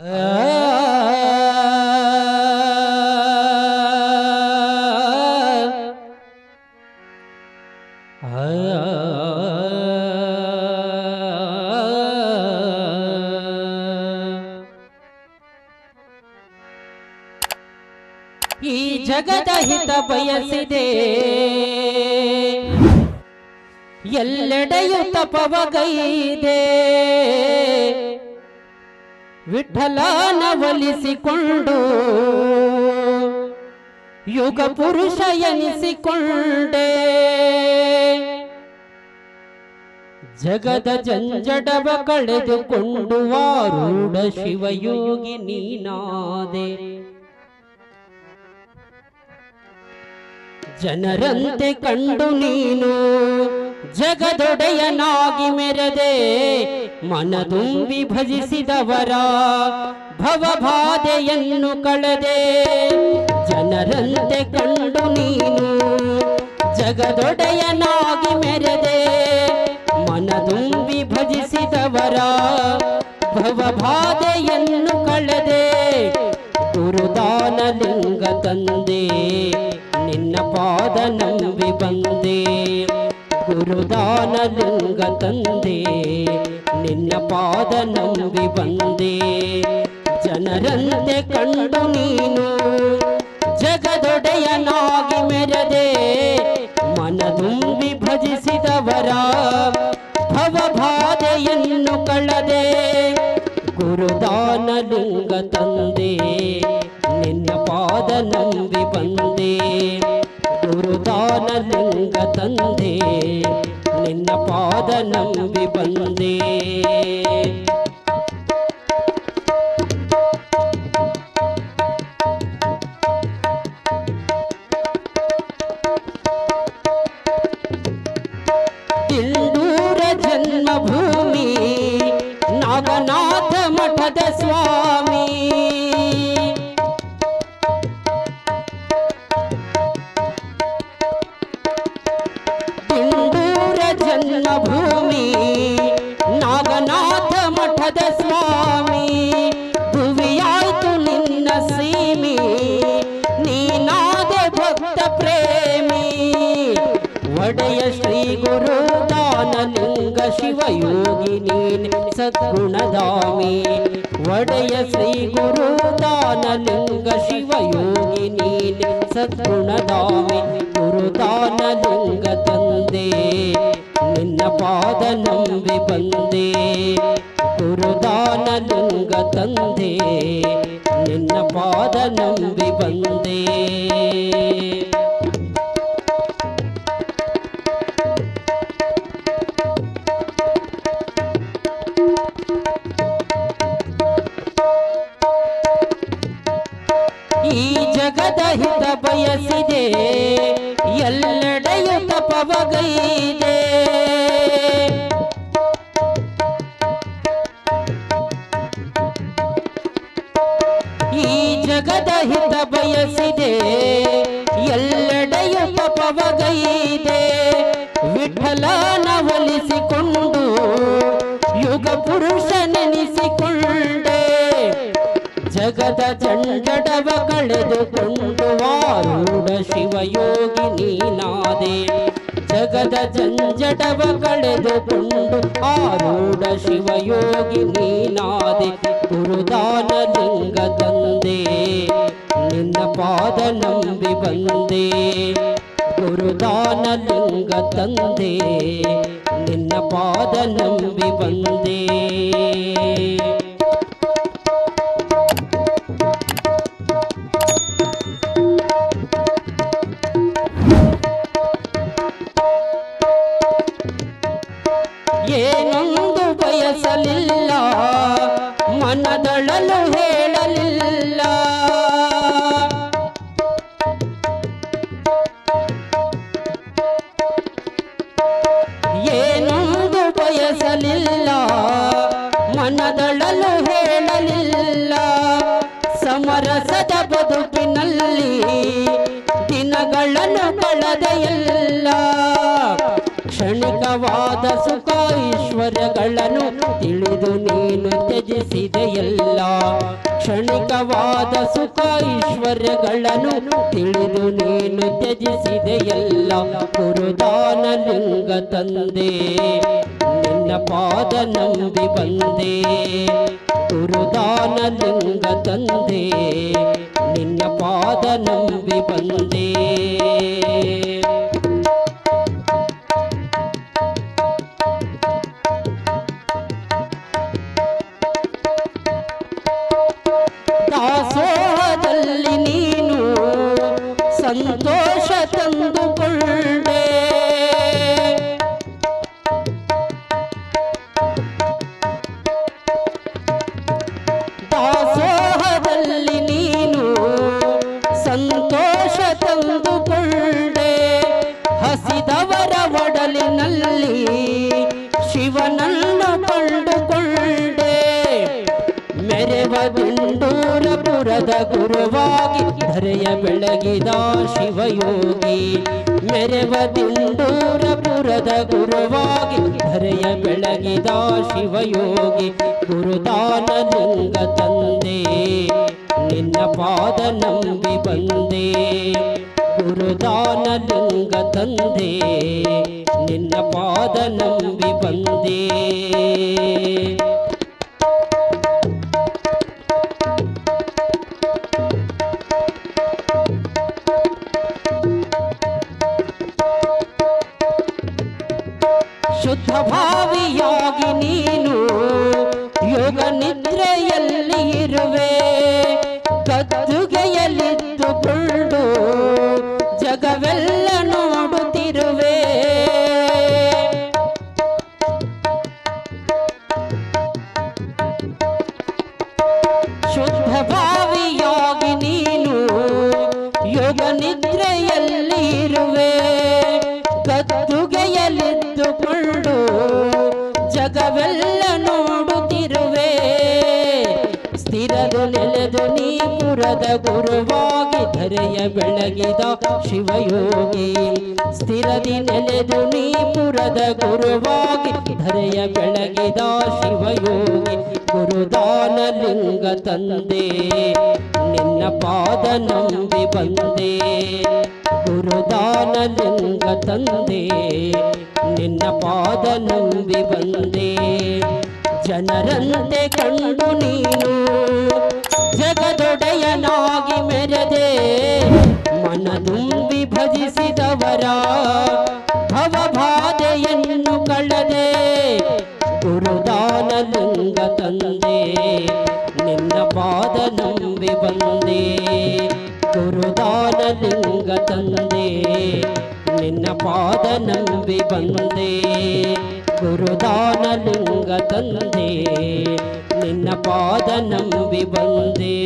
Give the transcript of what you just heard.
ಈ ಜಗದ ಹಿತ ಬಯಸಿದೆ. ಎಲ್ಲೆಡೆಯು ತಪವಗೈದೆ. ವಿಠಲನ ಒಲಿಸಿಕೊಂಡು ಯುಗ ಪುರುಷ ಎನಿಸಿಕೊಂಡೆ. ಜಗದ ಜಂಜಡವ ಕಳೆದುಕೊಂಡು ವಾರೂಢ ಶಿವಯೋಗಿ ನೀನಾದೆ. ಜನರಂತೆ ಕಂಡು ನೀನು ಜಗದೊಡೆಯನಾಗಿ ಮೆರೆದೆ ಮನದುಂಬಿ ಭಜಿಸಿದವರ ಭವಬಾಧೆಯನ್ನು ಕಳೆದೆ. ಜನರಂತೆ ಕಂಡು ನೀನು ಜಗದೊಡೆಯನಾಗಿ ಮೆರೆದೆ ಮನದುಂಬಿ ಭಜಿಸಿದವರ ಭವಬಾಧೆಯನ್ನು ಕಳೆದೆ. ಗುರುದಾನಲಿಂಗ ತಂದೆ, ನಿನ್ನ ಪಾದ ನಂಬಿ ಬಂದೆ. ಗುರುದಾನ ಲಿಂಗ ತಂದೆ ನಿನ್ನ ಪಾದ ನಂಬಿ ಬಂದೆ. ಜನರಂತೆ ಕಂಡು ನೀನು, ಜಗದೊಡೆಯನಾಗಿ ಮೆರೆದೆ. ಮನದುಂಬಿ ಭಜಿಸಿದವರ ಭವಬಾಧೆಯನ್ನು ಕಳದೆ. ಗುರುದಾನ ಲಿಂಗ ತಂದೆ ನಿನ್ನ ಪಾದ ನಂಬಿ ಬಂದೆ. ಗುರುದಾನ ಲಿಂಗ ತಂದೆ ನಿನ್ನ ಪಾದ ನಂಬಿ ಬಂದೆ. ಜನ್ಮಭೂಮಿ ನಾಗನಾಥ ಮಠದ ಸ್ವಾಮಿ ಭುವಿಯಾಯ್ತು ನಿನ್ನ ಸೀಮಿ ನೀನಾದೆ ಭಕ್ತ ಪ್ರೇಮಿ ಒಡೆಯ ಶ್ರೀ ಗುರು ದಾನಲಿಂಗ ಶಿವಯೋಗಿ ನೀನೆ ಸದ್ಗುಣಧಾಮಿ ಒಡೆಯ ಶ್ರೀ ಗುರು ದಾನಲಿಂಗ ಶಿವಯೋಗಿ ನೀನೆ ಸದ್ಗುಣಧಾಮಿ ಗುರು ನಂಬಿ ಬಂದೆ ಗುರುದಾನ ದಾನಲಿಂಗ ತಂದೆ, ನಿನ್ನ ಪಾದ ನಂಬಿ ಬಂದೆ. ಈ ಜಗದ ಹಿತ ಬಯಸಿದೆ, ಎಲ್ಲೆಡೆಯು ತಪವಗೈದೆ. ಜಗದ ಹಿತ ಬಯಸಿದೆ. ಎಲ್ಲೆಡೆಯು ಪಪವಗೈದೆ ವಿಠಲನ ಒಲಿಸಿಕೊಂಡು ಯುಗ ಪುರುಷ ನೆನೆಸಿಕೊಂಡೆ ಜಗದ ಚಂಡಡವ ಕಳೆದುಕೊಂಡು ವಾರೂಢ ಶಿವಯೋಗಿ ನೀನಾದೆ. ಜಗದ ಜಂಜಟವ ಕಳೆದುಕೊಂಡು ಆರೂಢ ಶಿವಯೋಗಿ ನೀನಾದೆ. ಗುರುದಾನ ಲಿಂಗ ತಂದೆ ನಿನ್ನ ಪಾದ ನಂಬಿ ಬಂದೆ ಗುರುದಾನ ಲಿಂಗ ತಂದೆ ನಿನ್ನ ಪಾದ ನಂಬಿ ಬಂದೆ ಏನೊಂದು ಬಯಸಲಿಲ್ಲ ಮನದೊಳಲು ಹೇಳಲಿಲ್ಲ ಬಯಸಲಿಲ್ಲ ಮನದೊಳಲು ಹೇಳಲಿಲ್ಲ. ಸಮರಸದ ಬದುಕಿನಲ್ಲಿ ದಿನಗಳನ್ನು ಕಳೆದೆಯಲ್ಲ ಕ್ಷಣಿಕವಾದ ಸುಖ ಐಶ್ವರ್ಯಗಳನ್ನು ತಿಳಿದು ನೀನು ತ್ಯಜಿಸಿದೆಯಲ್ಲ ಕ್ಷಣಿಕವಾದ ಸುಖ ಐಶ್ವರ್ಯಗಳನ್ನು ತಿಳಿದು ನೀನು ತ್ಯಜಿಸಿದೆಯಲ್ಲ ಗುರುದಾನ ಲಿಂಗ ತಂದೆ ನಿನ್ನ ಪಾದ ನಂಬಿ ಬಂದೆ. ಗುರುದಾನ ಲಿಂಗ ತಂದೆ. ನಿನ್ನ ಪಾದ ನಂಬಿ ಬಂದೆ. ಮೆರೆವ ದಿಂಡೂರಪುರದ ಗುರುವಾಗಿ ಧರೆಯ ಬೆಳಗಿದ ಶಿವಯೋಗಿ. ಮೆರೆವ ದಿಂಡೂರಪುರದ ಗುರುವಾಗಿ ಧರೆಯ ಬೆಳಗಿದ ಶಿವಯೋಗಿ. ಗುರುದಾನ ಲಿಂಗ ತಂದೆ, ನಿನ್ನ ಪಾದ ನಂಬಿ ಬಂದೆ. ಗುರುದಾನ ಲಿಂಗ ತಂದೆ, ನಿನ್ನ ಪಾದ ನಂಬಿ ಬಂದೆ. ಭಾವಿಯಾಗಿ ನೀನು ಯೋಗ ನಿದ್ರೆಯಲ್ಲಿ ಇರುವೆ. ಕದ್ದುಗೆಯಲ್ಲಿದ್ದುಕೊಂಡು ಜಗವೆಲ್ಲ ನೋಡುತ್ತಿರುವೆ. ಶುದ್ಧ ಭಾವಿಯಾಗಿ ನೀನು ಯೋಗ ನಿದ್ರೆಯಲ್ಲಿ ಇರುವೆ. ಜಗವೆಲ್ಲ ನೋಡುತ್ತಿರುವೆ. ಸ್ಥಿರದು ನೆಲೆದು ನೀ ಪುರದ ಗುರುವಾಗಿ ಧರೆಯ ಬೆಳಗಿದ ಶಿವಯೋಗಿ. ಸ್ಥಿರದಿ ನೆಲೆದು ನೀ ಪುರದ ಗುರುವಾಗಿ ಧರೆಯ ಬೆಳಗಿದ ಶಿವಯೋಗಿ. ಗುರುದಾನ ಲಿಂಗ ತಂದೆ, ನಿನ್ನ ಪಾದ ನಂಬಿ ಬಂದೆ. ಗುರುದಾನ ಲಿಂಗ ತಂದೆ ನಿನ್ನ ಪಾದ ನಂಬಿ ಬಂದೆ. ಜನರಂತೆ ಕಂಡು ನೀನು ಜಗದೊಡೆಯನಾಗಿ ಮೆರೆದೆ. ಮನದುಂಬಿ ಲಿಂಗ ತಂದೆ ನಿನ್ನ ಪಾದ ನಂಬಿ ಬಂದೆ. ಗುರುದಾನ ಲಿಂಗ ತಂದೆ ನಿನ್ನ ಪಾದ ನಂಬಿ ಬಂದೆ.